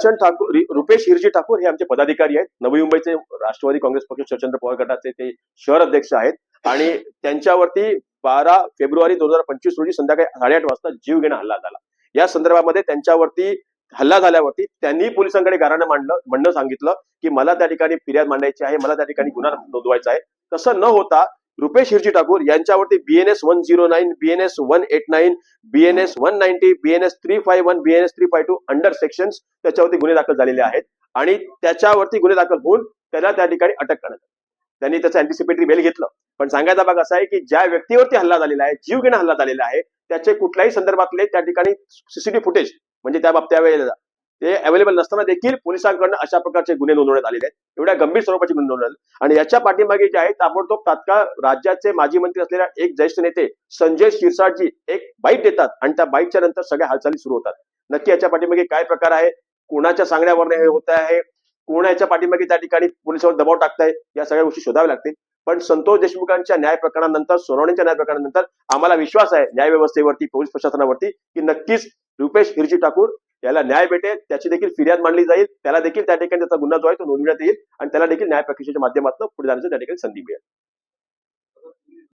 हिराचंद ठाकूर रुपेश हिरजी ठाकूर हे आमचे पदाधिकारी आहेत. नवी मुंबईचे राष्ट्रवादी काँग्रेस पक्ष शरचंद्र पवार गटाचे ते शहर अध्यक्ष आहेत. आणि त्यांच्यावरती बारा फेब्रुवारी दोन हजार पंचवीस रोजी संध्याकाळी साडेआठ वाजता जीव घेणं हल्ला झाला. या संदर्भामध्ये त्यांच्यावरती हल्ला झाल्यावरती त्यांनी पोलिसांकडे गाराणं मांडलं म्हणणं सांगितलं की मला त्या ठिकाणी फिर्याद मांडायची आहे मला त्या ठिकाणी गुन्हा नोंदवायचा आहे. तसं न होता Rupesh Hirji Thakur यांच्यावरती BNS one zero nine BNS one eight nine BNS one ninety BNS three five one BNS three five two under section त्याच्यावरती गुन्हे दाखल झालेले आहेत. आणि त्याच्यावरती गुन्हे दाखल होऊन त्याला त्या ठिकाणी अटक करण्यात त्यांनी त्याचं अँटिसिपेटरी बेल घेतलं. पण सांगायचा भाग असा आहे की ज्या व्यक्तीवरती हल्ला झालेला आहे जीव हल्ला झालेला आहे त्याचे कुठल्याही संदर्भातले त्या ठिकाणी सीसीटीव्ही फुटेज म्हणजे त्या बाबत त्यावेळेला ते अवेलेबल नसताना देखील पोलिसांकडनं अशा प्रकारचे गुन्हे नोंदवण्यात आलेले आहेत. एवढ्या गंभीर स्वरूपाचे गुन्हे नोंदवण्यात आले. आणि याच्या पाठीमागे जे आहे ताबडतोब तात्काळ राज्याचे माजी मंत्री असलेल्या एक ज्येष्ठ नेते संजय शिरसाटजी एक बाईट देतात आणि त्या बाईटच्या नंतर सगळ्या हालचाली सुरू होतात. नक्की याच्या पाठीमागे काय प्रकार आहे? कोणाच्या सांगण्यावर हे होत आहे? कोण याच्या पाठीमागे त्या ठिकाणी पोलिसांवर दबाव टाकताय? या सगळ्या गोष्टी शोधाव्या लागतील. पण संतोष देशमुखांच्या न्याय प्रकरणानंतर सोनवणेच्या न्याय प्रकरणानंतर आम्हाला विश्वास आहे न्याय व्यवस्थेवरती पोलीस प्रशासनावरती की नक्कीच रुपेश हिरजी ठाकूर याला न्याय भेटेल त्याची देखील फिर्याद मांडली जाईल त्याला देखील त्या ठिकाणी त्याचा गुन्हा जो आहे तो नोंदवण्यात येईल आणि त्याला देखील न्याय प्रक्रियेच्या माध्यमातून पुढे जाण्याची त्या ठिकाणी संधी मिळेल.